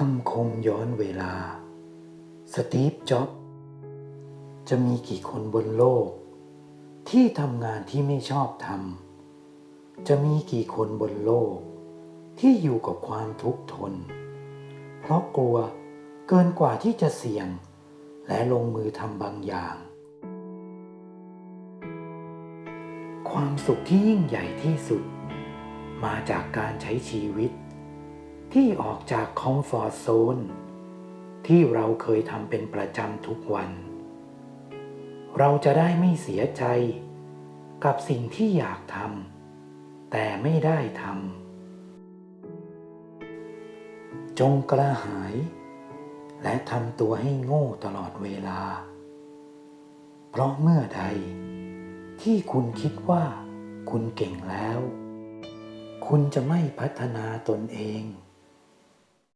คำคมย้อนเวลา สตีฟ จ็อบส์จะมีกี่คนบนโลก ที่ทำงานที่ไม่ชอบทำจะมีกี่คนบนโลก ที่อยู่กับความทุกข์ทน เพราะกลัวเกินกว่าที่จะเสี่ยง และลงมือทำบางอย่าง ความสุขที่ยิ่งใหญ่ที่สุด มาจากการใช้ชีวิต ที่ออกจากคอมฟอร์ z โซนที่เราเคยทำเป็นประจำทุกวัน เราจะได้ไม่เสียใจกับสิ่งที่อยากทำแต่ไม่ได้ทำจงกระหาย และทำตัวให้โง่ตลอดเวลา เพราะเมื่อใด ที่คุณคิดว่าคุณเก่งแล้ว คุณจะไม่พัฒนาตนเอง